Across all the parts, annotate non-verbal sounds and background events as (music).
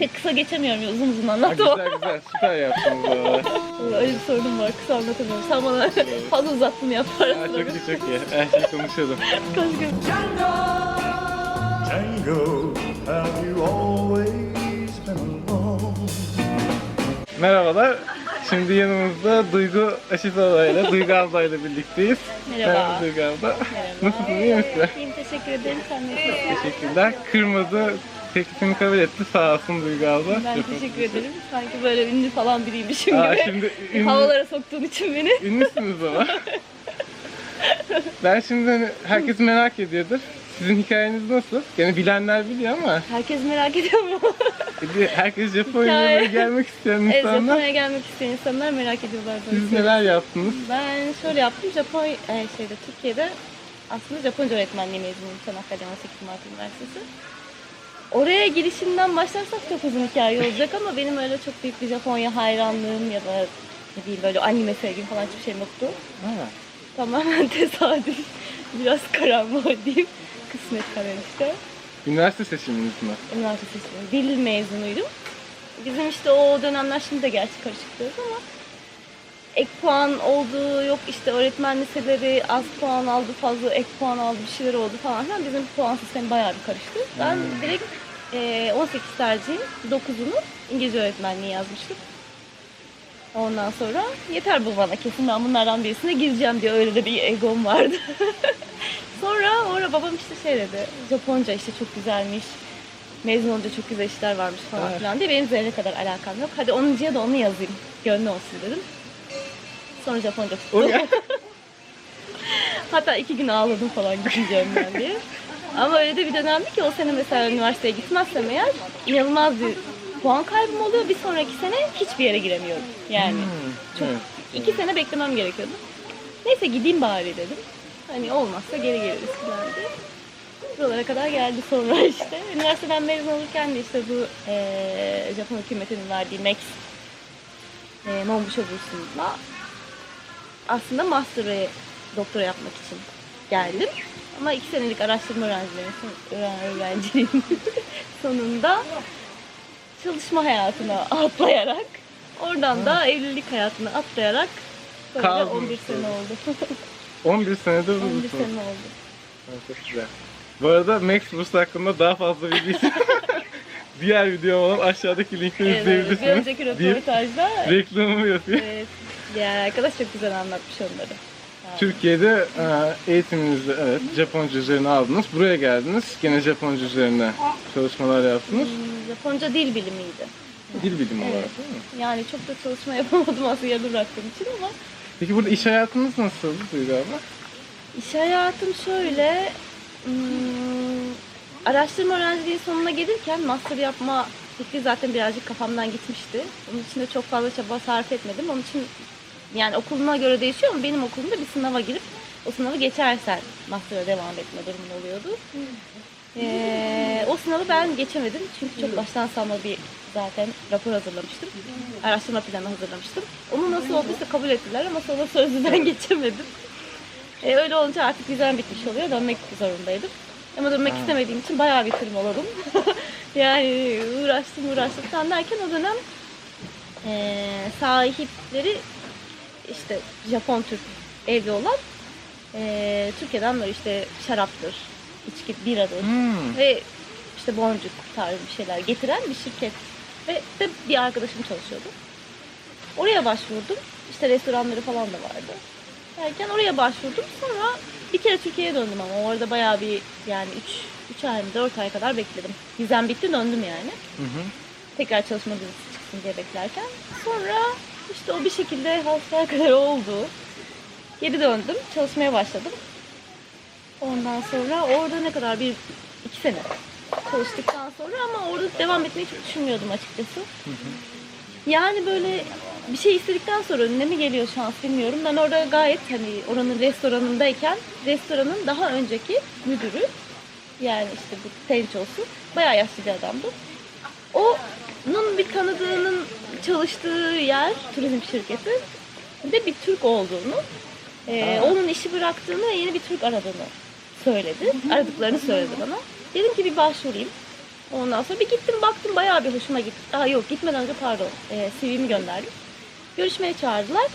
Pek kısa geçemiyorum ya uzun uzun Ha, anlatamam. güzel güzel süper yaptınız valla. Öyle bir sorunum var kısa anlatamıyorum. Sen bana (laughs) fazla uzattın yaparsın. Ha, çok iyi çok iyi. Her şeyi konuşalım. Konuşuyorum. Tango, have you always been alone? Merhabalar. Şimdi yanımızda Duygu Aşitova ile Duygu Abla ile birlikteyiz. Merhaba. Duygu Abla. Merhaba. Nasılsın iyi misin? İyiyim teşekkür ederim. Sen nasılsın? Teşekkürler. Kırmadı. Teklifini kabul etti. Sağ olsun Duygu abla. Ben teşekkür ederim. Sanki böyle ünlü falan biriymişim Aa, gibi. şimdi ünlü, Havalara soktuğun için beni. ünlüsünüz ama. ben şimdi hani herkes merak ediyordur. Sizin hikayeniz nasıl? Yani bilenler biliyor ama Herkes merak ediyor mu? bir- herkes Japonya'ya gelmek isteyen evet, insanlar. Japonya'ya gelmek isteyen insanlar merak ediyorlar. Siz neler yaptınız? Ben şöyle yaptım. Japon e, şeyde Türkiye'de aslında Japonca öğretmenliği mezunuyum Çanakkale 18 Mart Üniversitesi. Oraya girişimden başlarsak çok uzun hikaye olacak ama benim öyle çok büyük bir Japonya hayranlığım ya da ne bileyim böyle anime sevgim falan hiçbir şeyim yoktu. Ha. Tamamen (laughs) tesadüf. Biraz karambol diyeyim. Kısmet işte. Üniversite seçiminiz mi? Üniversite seçimi. Dil mezunuydum. Bizim işte o dönemler şimdi de gerçi karışık diyoruz ama ek puan oldu, yok işte öğretmen liseleri az puan aldı, fazla ek puan aldı, bir şeyler oldu falan filan. Bizim puan sistemi bayağı bir karıştı. Ben direkt e, 18 tercihim, 9'unu İngilizce öğretmenliği yazmıştım. Ondan sonra yeter bu bana kesin ben bunlardan birisine gireceğim diye öyle de bir egom vardı. (laughs) sonra orada babam işte şey dedi, Japonca işte çok güzelmiş, mezun olunca çok güzel işler varmış falan Evet. filan diye benim zerre kadar alakam yok. Hadi 10.ya da onu yazayım, gönlü olsun dedim. Sonra Japonca tuttu. O gel- (laughs) Hatta iki gün ağladım falan gideceğim ben diye. Ama öyle de bir dönemdi ki o sene mesela üniversiteye gitmezsem eğer inanılmaz bir puan kaybım oluyor. Bir sonraki sene hiçbir yere giremiyorum. Yani Hmm, evet. iki sene beklemem gerekiyordu. Neyse gideyim bari dedim. Hani olmazsa geri geliriz falan diye. Buralara kadar geldi sonra (laughs) işte. Üniversiteden mezun olurken de işte bu eee Japon hükümetinin verdiği Max eee Monbusho bursuyla aslında master ve doktora yapmak için geldim. Ama iki senelik araştırma öğrencilerin son- öğren- öğrenciliğin (laughs) sonunda çalışma hayatına atlayarak oradan da evlilik hayatına atlayarak böyle Kaldınız 11 sene oldu. 11 senedir 11 buradasınız. sene oldu. Ha, Çok güzel. Bu arada Max Burs hakkında daha fazla bilgi için (laughs) diğer videom olan aşağıdaki linkten Evet, bir izleyebilirsiniz. önceki Bir röportajda reklamımı yapayım. evet, diğer arkadaş çok güzel anlatmış onları. Türkiye'de e, eğitiminizi evet Japonca üzerine aldınız. Buraya geldiniz. Gene Japonca üzerine çalışmalar yaptınız. Hmm, Japonca dil bilimiydi. Dil bilimi olarak Evet. değil mi? Yani çok da çalışma (laughs) yapamadım aslında yarıda bıraktığım için ama Peki burada iş hayatınız nasıl Duygu abla? iş hayatım şöyle hmm, araştırma öğrenciliği sonuna gelirken master yapma fikri zaten birazcık kafamdan gitmişti. Onun için de çok fazla çaba sarf etmedim. Onun için yani okuluna göre değişiyor ama benim okulumda bir sınava girip o sınavı geçersen master'a devam etme durumun oluyordu. Ee, o sınavı ben geçemedim çünkü çok baştan savma bir zaten rapor hazırlamıştım. Araştırma planı hazırlamıştım. Onu nasıl olduysa kabul ettiler ama sonra sözlüden geçemedim. Ee, öyle olunca artık vizem bitmiş oluyor. Dönmek zorundaydım. Ama dönmek istemediğim için bayağı bir tırmaladım. (laughs) yani uğraştım uğraştım falan derken o dönem ee, sahipleri işte Japon Türk evli olan ee, Türkiye'den böyle işte şaraptır, içki, biradır Hmm. ve işte boncuk tarzı bir şeyler getiren bir şirket ve de bir arkadaşım çalışıyordu. Oraya başvurdum. İşte restoranları falan da vardı. Derken oraya başvurdum. Sonra bir kere Türkiye'ye döndüm ama orada bayağı bir yani 3 3 ay mı 4 ay kadar bekledim. Vizem bitti döndüm yani. Hı hı. Tekrar çalışma vizesi çıksın diye beklerken. Sonra işte o bir şekilde hafta kadar oldu. Geri döndüm. Çalışmaya başladım. Ondan sonra orada ne kadar bir iki sene çalıştıktan sonra ama orada devam etmeyi çok düşünmüyordum açıkçası. Yani böyle bir şey istedikten sonra önüne mi geliyor şans bilmiyorum. Ben orada gayet hani oranın restoranındayken restoranın daha önceki müdürü yani işte bu Tenç olsun bayağı yaşlı bir adamdı. Onun bir tanıdığının çalıştığı yer turizm şirketi de bir Türk olduğunu ee, onun işi bıraktığını ve yeni bir Türk aradığını söyledi. Aradıklarını söyledi bana. Dedim ki bir başvurayım. Ondan sonra bir gittim baktım bayağı bir hoşuma gitti. Aa yok gitmeden önce pardon e, CV'mi gönderdim. Görüşmeye çağırdılar.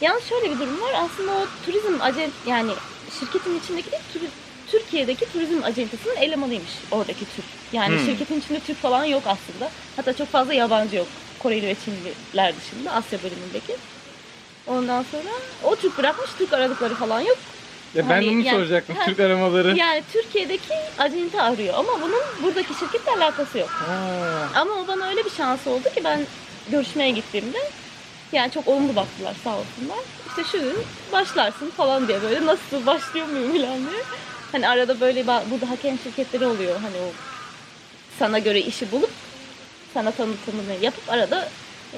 Yalnız şöyle bir durum var. Aslında o turizm acent yani şirketin içindeki değil, turi- Türkiye'deki turizm acentesinin elemanıymış oradaki Türk. Yani Hmm. şirketin içinde Türk falan yok aslında. Hatta çok fazla yabancı yok. Koreli ve Çinliler dışında Asya bölümündeki. Ondan sonra o Türk bırakmış, Türk aradıkları falan yok. Ya ben Hani onu yani- soracaktım. Ha. Türk aramaları. Yani Türkiye'deki acente arıyor ama bunun buradaki şirketle alakası yok. Ha. Ama o bana öyle bir şans oldu ki ben görüşmeye gittiğimde yani çok olumlu baktılar sağ olsunlar. İşte şu gün başlarsın falan diye böyle nasıl başlıyor muyum falan diye. Hani arada böyle burada hakem şirketleri oluyor hani o sana göre işi bulup sana tanıtımını yapıp arada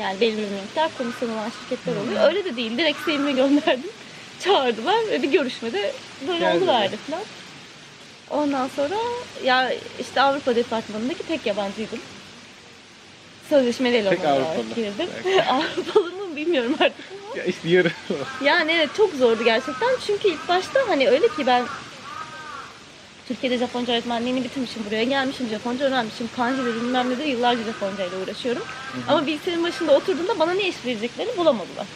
yani belirli bir miktar komisyon olan şirketler oluyor. Öyle de değil. Direkt CV'mi gönderdim. (laughs) Çağırdılar ve bir görüşmede böyle oldu verdi falan. Ondan sonra ya işte Avrupa Departmanı'ndaki tek yabancıydım. Sözleşmeli eleman olarak girdim. (laughs) (laughs) Avrupalı mı bilmiyorum artık ama. Ya işte yarı. Yani evet çok zordu gerçekten. Çünkü ilk başta hani öyle ki ben Türkiye'de Japonca öğretmenliğini bitirmişim. Buraya gelmişim. Japonca öğrenmişim. Kanji'de bilmem ne de yıllarca Japonca ile uğraşıyorum. Ama bilgisayarın başında oturduğumda bana ne iş vereceklerini bulamadılar.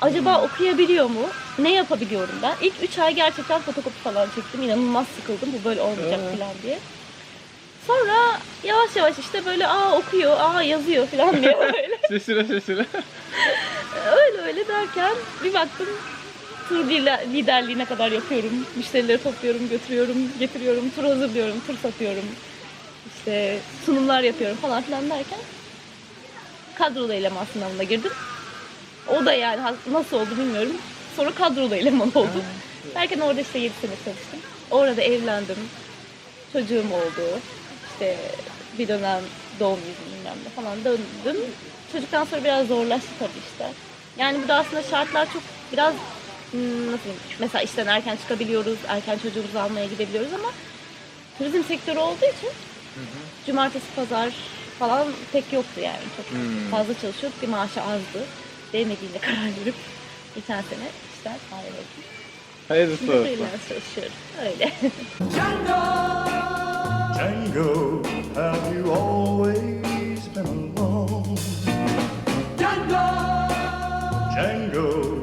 Acaba okuyabiliyor mu? Ne yapabiliyorum ben? İlk 3 ay gerçekten fotokopi falan çektim. İnanılmaz sıkıldım. Bu böyle olmayacak Aa. falan diye. Sonra yavaş yavaş işte böyle aa okuyor, aa yazıyor falan diye (laughs) böyle. Şaşıra şaşıra. öyle öyle derken bir baktım tur lider- liderliğine kadar yapıyorum. Müşterileri topluyorum, götürüyorum, getiriyorum, tur hazırlıyorum, tur satıyorum. İşte sunumlar yapıyorum falan filan derken kadrolu eleman sınavına girdim. O da yani nasıl oldu bilmiyorum. Sonra kadrolu eleman (laughs) oldum. Derken orada işte 7 sene çalıştım. Orada evlendim. Çocuğum oldu. İşte bir dönem doğum izni bilmem ne falan döndüm. Çocuktan sonra biraz zorlaştı tabii işte. Yani burada aslında şartlar çok biraz nasıl diyeyim? Mesela işten erken çıkabiliyoruz, erken çocuğumuzu almaya gidebiliyoruz ama turizm sektörü olduğu için cumartesi, pazar falan pek yoktu yani. Çok Hmm. fazla çalışıyorduk. Bir maaşı azdı. Değmediğinde karar verip geçen sene işten ayrıldım. Hayırlısı olsun. freelance çalışıyorum. Öyle. Django, have you always been alone? Django,